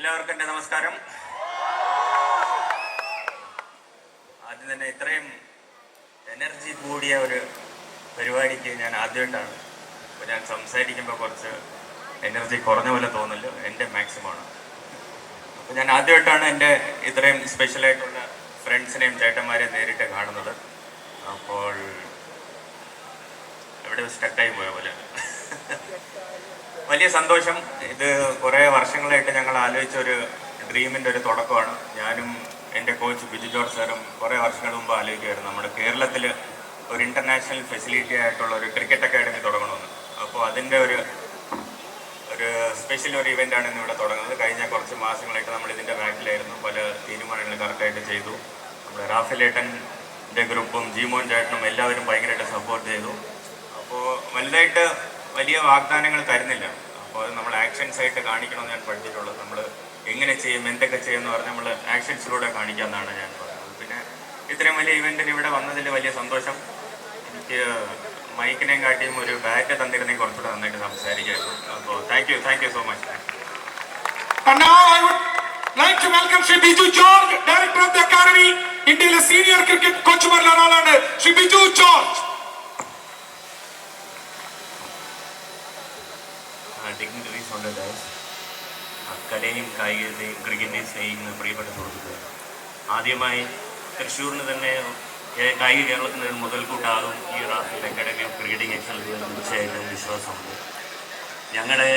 എല്ലാവർക്കും എന്റെ നമസ്കാരം. ആദ്യം തന്നെ ഇത്രയും എനർജി കൂടിയ ഒരു പരിപാടിക്ക് ഞാൻ ആദ്യമായിട്ടാണ് അപ്പോൾ ഞാൻ സംസാരിക്കുമ്പോൾ കുറച്ച് എനർജി കുറഞ്ഞ പോലെ തോന്നല്ലോ എന്റെ മാക്സിമമാണ് അപ്പോൾ ഞാൻ ആദ്യമായിട്ടാണ് എന്റെ ഇത്രയും സ്പെഷ്യലായിട്ടുള്ള ഫ്രണ്ട്സിനെയും ചേട്ടന്മാരെ നേരിട്ട് കാണുന്നത്. അപ്പോൾ എവിടെ സ്റ്റക്കായി പോയ പോലെ. വലിയ സന്തോഷം. ഇത് കുറേ വർഷങ്ങളായിട്ട് ഞങ്ങൾ ആലോചിച്ച ഒരു ഡ്രീമിന്റെ ഒരു തുടക്കമാണ്. ഞാനും എന്റെ കോച്ച് ബിജു ജോർജ് സാറും കുറേ വർഷങ്ങൾ മുമ്പ് ആലോചിക്കുമായിരുന്നു നമ്മുടെ കേരളത്തിൽ ഒരു ഇന്റർനാഷണൽ ഫെസിലിറ്റി ആയിട്ടുള്ള ഒരു ക്രിക്കറ്റ് അക്കാഡമി തുടങ്ങണമെന്ന്. അപ്പോൾ അതിന്റെ ഒരു ഒരു സ്പെഷ്യൽ ഒരു ഇവന്റാണ് ഇന്ന് ഇവിടെ തുടങ്ങുന്നത്. കഴിഞ്ഞ കുറച്ച് മാസങ്ങളായിട്ട് നമ്മൾ ഇതിന്റെ ബാക്കിലായിരുന്നു. പല തീരുമാനങ്ങൾ കറക്റ്റായിട്ട് ചെയ്തു. നമ്മുടെ റാഫേലേട്ടന്റെ ഗ്രൂപ്പും ജീമോൻ ചേട്ടനും എല്ലാവരും ഭയങ്കരമായിട്ട് സപ്പോർട്ട് ചെയ്തു. അപ്പോൾ വലുതായിട്ട് വലിയ വാഗ്ദാനങ്ങൾ തരുന്നില്ല. അപ്പോൾ അത് നമ്മൾ ആക്ഷൻസ് ആയിട്ട് കാണിക്കണമെന്ന് ഞാൻ പഠിച്ചിട്ടുള്ളത്. നമ്മൾ എങ്ങനെ ചെയ്യും എന്തൊക്കെ ചെയ്യും എന്ന് പറഞ്ഞാൽ നമ്മൾ ആക്ഷൻസിലൂടെ കാണിക്കാമെന്നാണ് ഞാൻ പറയുന്നത്. പിന്നെ ഇത്രയും വലിയ ഇവന്റിന് ഇവിടെ വന്നതിൽ വലിയ സന്തോഷം. എനിക്ക് മൈക്കിനെയും കാട്ടിയും ഒരു ബാറ്റ് തന്നിരുന്നെങ്കിൽ കുറച്ചുകൂടെ നന്നായിട്ട് സംസാരിക്കുമായിരുന്നു അപ്പോൾ thank you thank you so much And now I would like to welcome Sri Biju George, Director of the Academy, India's senior cricket കോച്ചുമാരിൽ സ്നേഹിക്കുന്ന പ്രിയപ്പെട്ട സുഹൃത്തുക്കൾ ആദ്യമായി തൃശ്ശൂരിന് തന്നെ കായിക കേരളത്തിന് ഒരു മുതൽക്കൂട്ടാകും ഈ Rafael academy of cricketing excellence തീർച്ചയായിട്ടും വിശ്വാസമുണ്ട്. ഞങ്ങളുടെ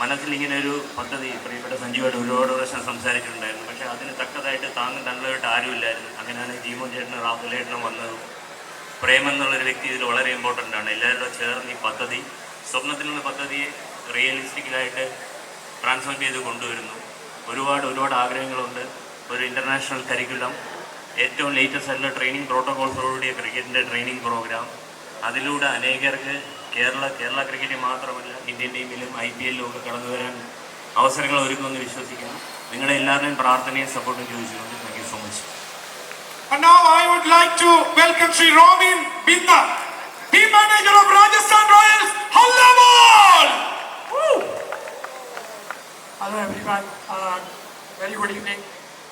മനസ്സിൽ ഇങ്ങനെ ഒരു പദ്ധതി പ്രിയപ്പെട്ട സഞ്ജുവായിട്ട് ഒരുപാട് പ്രാവശ്യം സംസാരിച്ചിട്ടുണ്ടായിരുന്നു. പക്ഷേ അതിന് തക്കതായിട്ട് താങ്ങും തങ്ങളായിട്ട് ആരുമില്ലായിരുന്നു അങ്ങനെയാണ് ജീമോ ചേട്ടനും റാഫേലേട്ടനും വന്നതും. പ്രേം എന്നുള്ളൊരു വ്യക്തി ഇതിൽ വളരെ ഇമ്പോർട്ടന്റ് ആണ്. എല്ലാവരും ചേർന്ന് ഈ പദ്ധതി സ്വപ്നത്തിൽ നിന്ന് പദ്ധതിയെ റിയലിസ്റ്റിക്കലായിട്ട് ട്രാൻസ്ഫോം ചെയ്ത് കൊണ്ടുവരുന്നു. ഒരുപാട് ഒരുപാട് ആഗ്രഹങ്ങളുണ്ട്. ഒരു ഇന്റർനാഷണൽ കരിക്കുലം ഏറ്റവും ലേറ്റസ്റ്റ് ആയിട്ടുള്ള ട്രെയിനിങ് പ്രോട്ടോകോൾസോടുകൂടിയ ക്രിക്കറ്റിന്റെ ട്രെയിനിങ് പ്രോഗ്രാം അതിലൂടെ അനേകർക്ക് കേരള കേരള ക്രിക്കറ്റിൽ മാത്രമല്ല ഇന്ത്യൻ ടീമിലും ഐ പി എല്ലിലും ഒക്കെ കടന്നു വരാൻ അവസരങ്ങൾ ഒരുക്കുമെന്ന് വിശ്വസിക്കുന്നു. നിങ്ങളുടെ എല്ലാവരുടെയും പ്രാർത്ഥനയും സപ്പോർട്ടും ചോദിച്ചുകൊണ്ട് thank you so much And now I would like to welcome Sri Robin Binda, team manager of Rajasthan Royals, Hallamol! Hello everyone, uh, very good evening.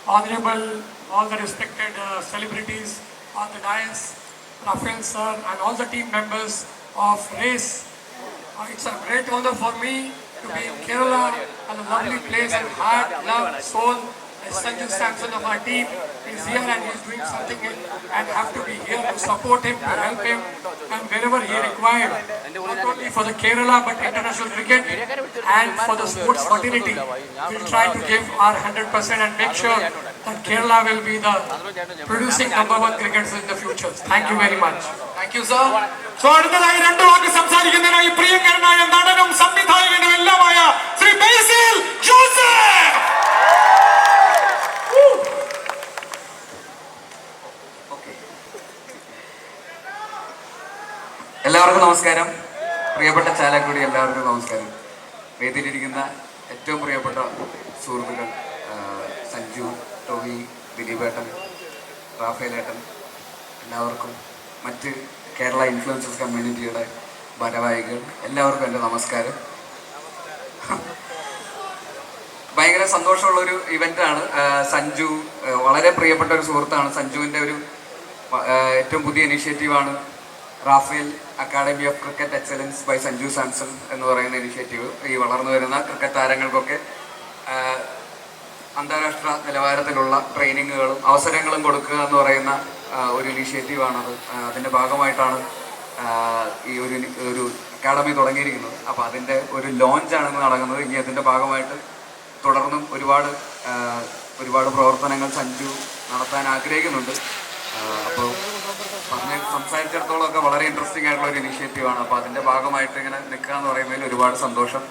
Honorable, all the respected uh, celebrities on the dais, Rafael sir and all the team members of RACE. Uh, it's a great honor for me to be in Kerala and a lovely place and heart, love, soul. Sanju Samson of our team is here and he's doing something and have to be here to support him, to help him and wherever he required. Not only for the Kerala but international cricket and for the sports fraternity. We'll try to give our 100% and make sure that Kerala will be the producing number one cricketers in the future. Thank you very much. Thank you, sir. So അടുത്തതായി രണ്ട് വാക്ക് സംസാരിക്കുന്നതിനായി പ്രിയങ്കരനായ നടനും സംവിധായകനും എല്ലാമായ എല്ലാവർക്കും നമസ്കാരം. പ്രിയപ്പെട്ട ചാലക്കുടി എല്ലാവർക്കും നമസ്കാരം. വേദിയിലിരിക്കുന്ന ഏറ്റവും പ്രിയപ്പെട്ട സുഹൃത്തുക്കൾ സഞ്ജു ടോവി ദിലീപേട്ടൻ റാഫേലേട്ടൻ എല്ലാവർക്കും മറ്റ് കേരള ഇൻഫ്ലുവൻസസ് കമ്മ്യൂണിറ്റിയുടെ ഭാരവാഹികൾ എല്ലാവർക്കും എന്റെ നമസ്കാരം. ഭയങ്കര സന്തോഷമുള്ള ഒരു ഇവന്റാണ് സഞ്ജു. വളരെ പ്രിയപ്പെട്ട ഒരു സുഹൃത്താണ്. സഞ്ജുവിന്റെ ഒരു ഏറ്റവും പുതിയ ഇനിഷ്യേറ്റീവാണ് Rafael academy of cricket excellence by Sanju Samson എന്ന് പറയുന്ന ഇനിഷ്യേറ്റീവ് ഈ വളർന്നു വരുന്ന ക്രിക്കറ്റ് താരങ്ങൾക്കൊക്കെ അന്താരാഷ്ട്ര നിലവാരത്തിലുള്ള ട്രെയിനിങ്ങുകളും അവസരങ്ങളും കൊടുക്കുക എന്ന് പറയുന്ന ഒരു ഇനിഷ്യേറ്റീവാണത് അതിന്റെ ഭാഗമായിട്ടാണ് ഈ ഒരു ഒരു അക്കാഡമി തുടങ്ങിയിരിക്കുന്നത്. അപ്പോൾ അതിന്റെ ഒരു ലോഞ്ചാണ് ഇന്ന് നടക്കുന്നത്. ഇനി അതിന്റെ ഭാഗമായിട്ട് തുടർന്നും ഒരുപാട് ഒരുപാട് പ്രവർത്തനങ്ങൾ സഞ്ജു നടത്താൻ ആഗ്രഹിക്കുന്നുണ്ട്. അപ്പോൾ പറഞ്ഞ് സംസാരിച്ചിടത്തോളം ഒക്കെ വളരെ ഇൻട്രസ്റ്റിംഗ് ആയിട്ടുള്ള ഒരു ഇനീഷ്യേറ്റീവാണ് അപ്പോൾ അതിന്റെ ഭാഗമായിട്ട് ഇങ്ങനെ നിൽക്കുക എന്ന് പറയുന്നതിൽ ഒരുപാട് സന്തോഷം.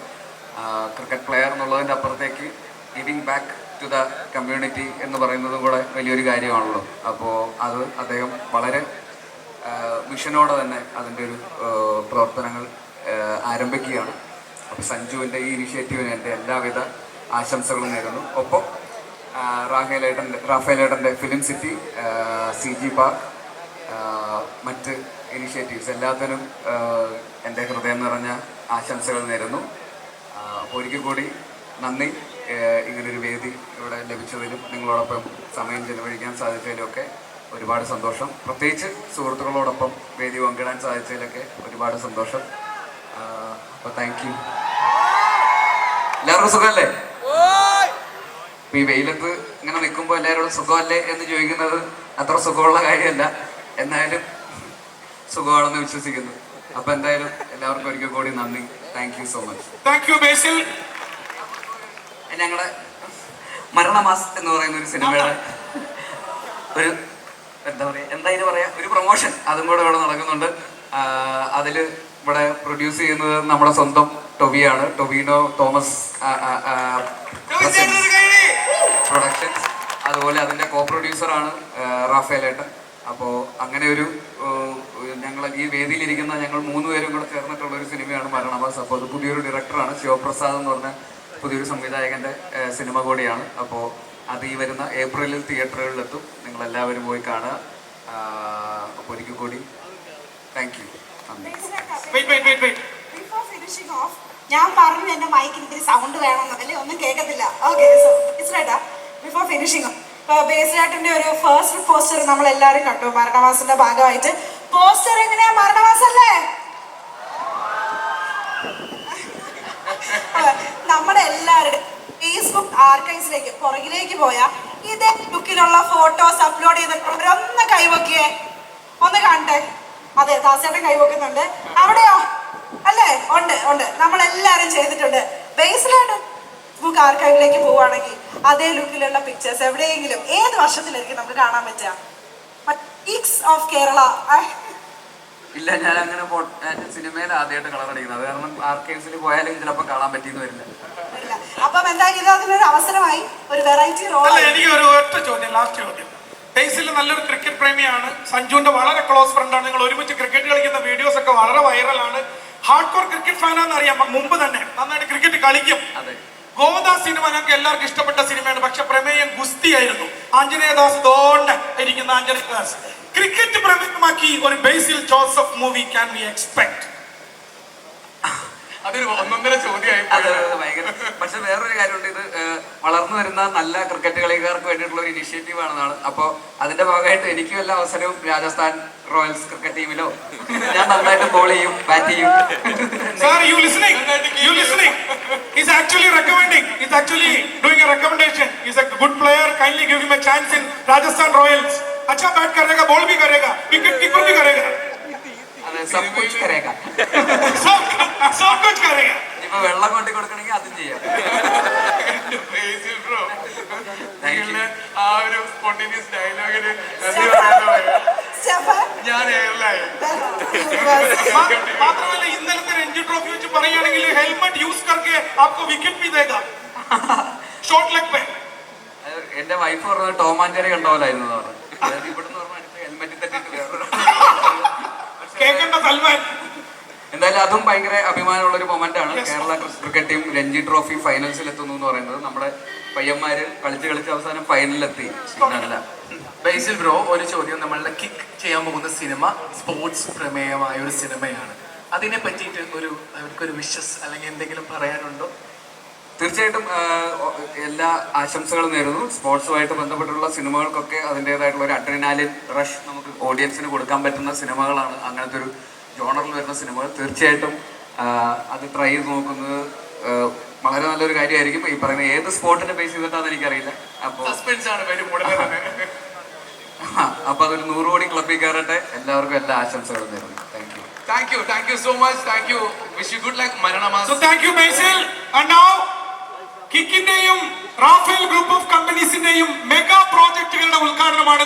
ക്രിക്കറ്റ് പ്ലെയർ എന്നുള്ളതിന്റെ അപ്പുറത്തേക്ക് giving back to the community എന്ന് പറയുന്നതും കൂടെ വലിയൊരു കാര്യമാണല്ലോ. അപ്പോൾ അത് അദ്ദേഹം വളരെ മിഷനോടെ തന്നെ അതിന്റെ ഒരു പ്രവർത്തനങ്ങൾ ആരംഭിക്കുകയാണ്. അപ്പോൾ സഞ്ജുവിന്റെ ഈ ഇനിഷ്യേറ്റീവിന് എന്റെ എല്ലാവിധ ആശംസകളും നേരുന്നു. ഒപ്പം റാഫേലേട്ടന്റെ റാഫേലേട്ടന്റെ film city C G park മറ്റ് ഇനിഷ്യേറ്റീവ്സ് എല്ലാത്തിനും എന്റെ ഹൃദയം നിറഞ്ഞ ആശംസകൾ നേരുന്നു. അപ്പോൾ ഒരിക്കൽ കൂടി നന്ദി. ഇങ്ങനൊരു വേദി ഇവിടെ ലഭിച്ചതിലും നിങ്ങളോടൊപ്പം സമയം ചെലവഴിക്കാൻ സാധിച്ചതിലും ഒക്കെ ഒരുപാട് സന്തോഷം. പ്രത്യേകിച്ച് സുഹൃത്തുക്കളോടൊപ്പം വേദി പങ്കിടാൻ സാധിച്ചതിലൊക്കെ ഒരുപാട് സന്തോഷം. അപ്പോൾ താങ്ക് യു എല്ലാവർക്കും സുഖമല്ലേ? ഈ വെയിലത്ത് ഇങ്ങനെ നിൽക്കുമ്പോൾ എല്ലാവരോടും സുഖമല്ലേ എന്ന് ചോദിക്കുന്നത് അത്ര സുഖമുള്ള കാര്യമല്ല. എന്നാലും സുഖമാണെന്ന് വിശ്വസിക്കുന്നു. അപ്പൊ എന്തായാലും എല്ലാവർക്കും ഒരിക്കൽ കൂടി നന്ദി. Thank you so much thank you Basil ഞങ്ങളുടെ മരണമാസ് എന്ന് പറയുന്ന ഒരു സിനിമയുടെ ഒരു എന്താ പറയാ എന്തായാലും പറയാ ഒരു പ്രൊമോഷൻ അതും കൂടെ ഇവിടെ നടക്കുന്നുണ്ട്. അതിൽ ഇവിടെ പ്രൊഡ്യൂസ് ചെയ്യുന്നത് നമ്മുടെ സ്വന്തം ടൊബിയാണ് ടൊബിനോ തോമസ് പ്രൊഡക്ഷൻസ് അതുപോലെ അതിന്റെ കോ പ്രൊഡ്യൂസറാണ് റാഫേൽ ഏട്ടൻ അപ്പോൾ അങ്ങനെ ഒരു ഞങ്ങൾ ഈ വേദിയിലിരിക്കുന്ന ഞങ്ങൾ മൂന്ന് പേരും കൂടെ ചേർന്നിട്ടുള്ള ഒരു സിനിമയാണ് മരണവാസ് അപ്പോൾ അത് പുതിയൊരു ഡയറക്ടറാണ് ശിവപ്രസാദ് എന്ന് പറഞ്ഞ പുതിയൊരു സംവിധായകന്റെ സിനിമ കൂടിയാണ്. അപ്പോൾ അത് ഈ വരുന്ന ഏപ്രിലിൽ തിയേറ്ററുകളിലെത്തും. നിങ്ങൾ എല്ലാവരും പോയി കാണുക. അപ്പോൾ ഒരിക്കൽ കൂടി താങ്ക് യു ഞാൻ പറഞ്ഞു എന്റെ മൈക്കിന് ഇത്തിരി സൗണ്ട് വേണമെന്നല്ലേ ഒന്നും കേൾക്കത്തില്ല. Okay so it's right before finishing ഇപ്പൊ ബേസിലായിട്ടിന്റെ ഒരു ഫസ്റ്റ് പോസ്റ്റർ നമ്മൾ എല്ലാവരും കണ്ടു. മരണവാസന്റെ ഭാഗമായിട്ട്. പോസ്റ്റർ എങ്ങനെയാ? മരണവാസല്ലേ? നമ്മുടെ എല്ലാവരുടെ ഫേസ്ബുക്ക് ആർക്കൈവ്സിലേക്ക് പുറകിലേക്ക് പോയാൽ ഇതേ ബുക്കിലുള്ള ഫോട്ടോസ് അപ്ലോഡ് ചെയ്തിട്ടുള്ളവരൊന്ന് കൈവക്കിയേ. ഒന്ന് കണ്ടേ അതെ ദാസേട്ടൻ കൈവക്കുന്നുണ്ട്. അവിടെയോ? അല്ലേ? ഉണ്ട് ഉണ്ട്. നമ്മൾ എല്ലാവരും ചെയ്തിട്ടുണ്ട് ബേസിലായിട്ട് ബുക്ക് ആർക്കൈവിലേക്ക് പോവുകയാണെങ്കിൽ അതേ ലുക്കിലുള്ള പിക്ചേഴ്സ് എവിടെയെങ്കിലും ഏത് വർഷത്തിലായിരിക്കും നമുക്ക് കാണാൻ പറ്റുക? ഓഫ് കേരള ഇല്ല ഞാൻ അങ്ങനെ സിനിമയിൽ ആദ്യമായിട്ട് കളർ അടിക്കുന്നത്. അത് കാരണം ആർക്കൈവ്സിൽ പോയാലും ചിലപ്പോൾ കാണാൻ പറ്റിയെന്ന് വരില്ല. അപ്പം എന്തായാലും ഇത് അതിനൊരു അവസരമായി. ഒരു വെറൈറ്റി റോൾ എനിക്ക് ഒരു ഒറ്റ ചോദ്യം ലാസ്റ്റ് ചോദ്യം. ഫേസിൽ നല്ലൊരു ക്രിക്കറ്റ് പ്രേമിയാണ്. സഞ്ജുവിന്റെ വളരെ ക്ലോസ് ഫ്രണ്ടാണ് നിങ്ങൾ ഒരുമിച്ച് ക്രിക്കറ്റ് കളിക്കുന്ന വീഡിയോസ് ഒക്കെ വളരെ വൈറലാണ് ഹാർഡ് കോർ ക്രിക്കറ്റ് ഫാനാന്ന് അറിയാം മുമ്പ് തന്നെ നന്നായിട്ട് ക്രിക്കറ്റ് കളിക്കും. അതെ. ഗോദാസ് സിനിമ ഞങ്ങൾക്ക് എല്ലാവർക്കും ഇഷ്ടപ്പെട്ട സിനിമയാണ്. പക്ഷെ പ്രമേയം ഗുസ്തിയായിരുന്നു ആഞ്ജനേയദാസ് ദോണ്ട ഇരിക്കുന്ന ആഞ്ജനേയദാസ് ക്രിക്കറ്റ് പ്രമേയമാക്കി ഒരു Basil Joseph movie can we expect. അതൊരു ഒന്നൊന്നര ചോദ്യമായി അതെ അതെ, ഭയങ്കര പക്ഷെ വേറൊരു കാര്യമുണ്ട് ഇത് ഏഹ്, വളർന്നു വരുന്ന നല്ല ക്രിക്കറ്റ് കളിക്കാർക്ക് വേണ്ടിയിട്ടുള്ള ഒരു ഇനിഷ്യേറ്റീവ് ആണെന്നാണ് അപ്പോൾ അതിന്റെ ഭാഗമായിട്ട് എനിക്ക് വല്ല അവസരവും രാജസ്ഥാൻ റോയൽസ് ക്രിക്കറ്റ് ടീമിലോ ഞാൻ നന്നായിട്ട് ബോൾ ചെയ്യും ബാറ്റ് ചെയ്യും Sir, you listening? You listening? He's actually recommending. He's actually doing a recommendation. He's a good player. Kindly give him a chance in Rajasthan Royals. अच्छा बैट करेगा बॉल भी करेगा wicket keeper भी करेगा അതെ sub കുച്ച് കരേക്ക सब सब कुछ करेगा ഇപ്പൊ വെള്ളം കൊണ്ടു കൊടുക്കണമെങ്കിൽ അതും ചെയ്യാം ബ്രോ നിങ്ങളുടെ ആ ഒരു സ്പോണ്ടേനിയസ് ഡയലോഗിന് സ്റ്റെഫൻ ഞാൻ എയർലൈൻ मा- മാത്രമല്ല ഇന്നലത്തെ രഞ്ജി ട്രോഫി വെച്ച് പറയുകയാണെങ്കിൽ ഹെൽമെറ്റ് യൂസ് करके आपको विकेट भी देगा ഷോർട്ട് ലെഗ് पे അത് എന്റെ വൈഫ് പറഞ്ഞത് ടോമാഞ്ചേരി കണ്ടോലായിരുന്നു പറഞ്ഞു അതായത് ഇവിടുന്ന് പറഞ്ഞ അടുത്ത് ഹെൽമെറ്റ് തട്ടിട്ട് വേറെ കേൾക്കേണ്ട സൽമാൻ എന്തായാലും അതും ഭയങ്കര അഭിമാനമുള്ള ഒരു മൊമെന്റ് ആണ് Kerala cricket team Ranji trophy ഫൈനൽസിൽ എത്തുന്നു എന്ന് പറയുന്നത്. നമ്മുടെ പയ്യന്മാര് കളിച്ച് കളിച്ച് അവസാനം ഫൈനലിലെത്തി പിന്നല്ല ബേസിൽ ബ്രോ ഒരു ചോദ്യം. നമ്മളുടെ കിക്ക് ചെയ്യാൻ പോകുന്ന സിനിമ സ്പോർട്സ് പ്രമേയമായ ഒരു സിനിമയാണ് അതിനെ പറ്റിയിട്ട് ഒരു അവർക്കൊരു വിശ്വസ് അല്ലെങ്കിൽ എന്തെങ്കിലും പറയാനുണ്ടോ? തീർച്ചയായിട്ടും എല്ലാ ആശംസകളും നേരുന്നു. സ്പോർട്സുമായിട്ട് ബന്ധപ്പെട്ടുള്ള സിനിമകൾക്കൊക്കെ അതിന്റെതായിട്ടുള്ള ഒരു അഡ്രിനാലിൻ റഷ് നമുക്ക് ഓഡിയൻസിന് കൊടുക്കാൻ പറ്റുന്ന സിനിമകളാണ് അങ്ങനത്തെ ഒരു ജോണറിൽ വരുന്ന സിനിമകൾ തീർച്ചയായിട്ടും അത് ട്രൈ ചെയ്ത് നോക്കുന്നത് വളരെ നല്ലൊരു കാര്യമായിരിക്കും. ഈ പറയുന്ന ഏത് സ്പോട്ടിനെ ബേസ് ചെയ്തിട്ടാണെന്ന് എനിക്കറിയില്ല. അപ്പോൾ അപ്പൊ അതൊരു നൂറ് കോടി ക്ലബിൽ കയറട്ടെ എല്ലാവർക്കും എല്ലാ ആശംസകളും നേരുന്നു. Thank you thank you thank you so much thank you wish you good luck Maranamass so thank you Basil and now കിക്കിന്റെയും Rafael group of കമ്പനീസിന്റെയും മെഗാ പ്രോജക്റ്റുകളുടെ ഉദ്ഘാടനമാണ്